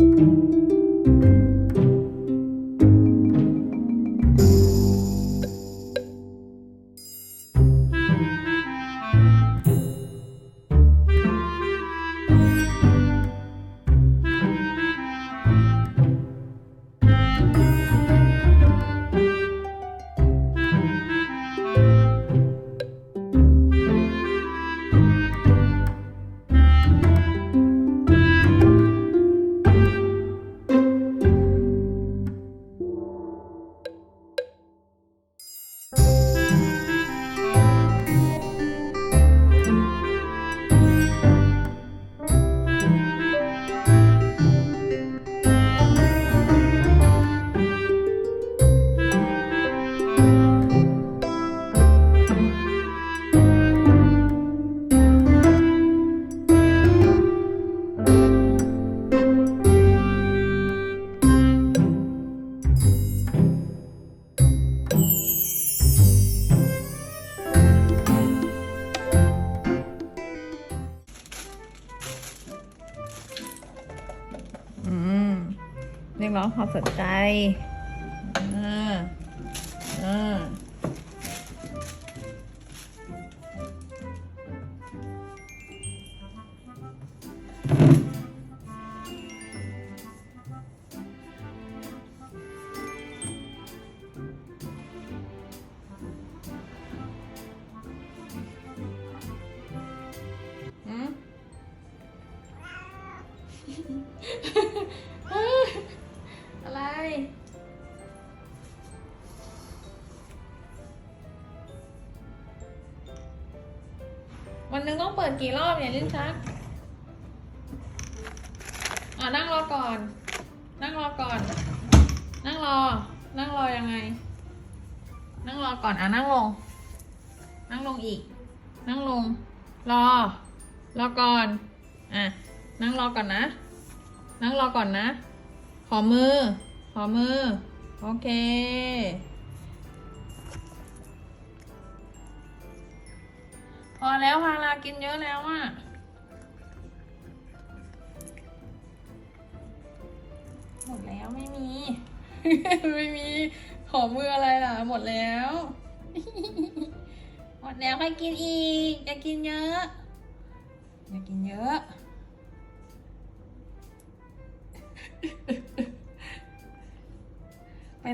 อื เรียกร้องความสนใจอ่าอ่าอืม อะไร วันนึงต้องเปิดกี่รอบเนี่ยลิ้นชัก อะนั่งรอก่อน นั่งรอก่อน นั่งรอ นั่งรอยังไง นั่งรอก่อน อะนั่งลง นั่งลงอีก นั่งลง รอ รอก่อน อะ นั่งรอก่อนนะ นั่งรอก่อนนะ ขอมือ ขอมือ โอเค พอแล้วพารากินเยอะแล้วอะหมดแล้วไม่มี ไม่มี ขอมืออะไรล่ะ หมดแล้ว หมดแล้วค่อยกินอีก อย่ากินเยอะ อย่ากินเยอะ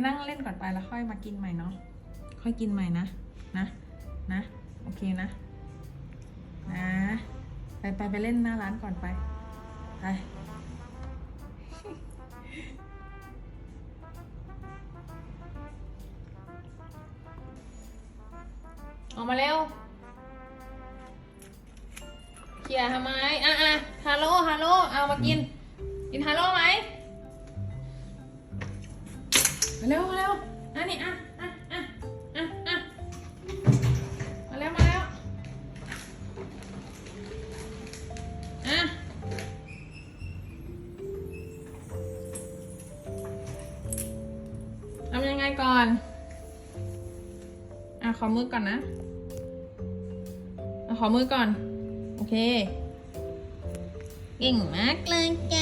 นั่งเล่นก่อนไปแล้วค่อยมากินใหม่เนาะค่อยกินใหม่นะนะนะโอเคนะนะไปไปไปเล่นหน้าร้านก่อนไปไปออกมาเร็วเคลียร์ทำไมอะอะฮัลโหลฮัลโหลเอามากิน กินฮัลโหลไหม มาเร็วมาเร็วอันนี้อะอะอะอะอะมาเร็วมาเร็วอะทำยังไงก่อน อะขอมือก่อนนะอะขอมือก่อน โอเค เก่งมากเลยแก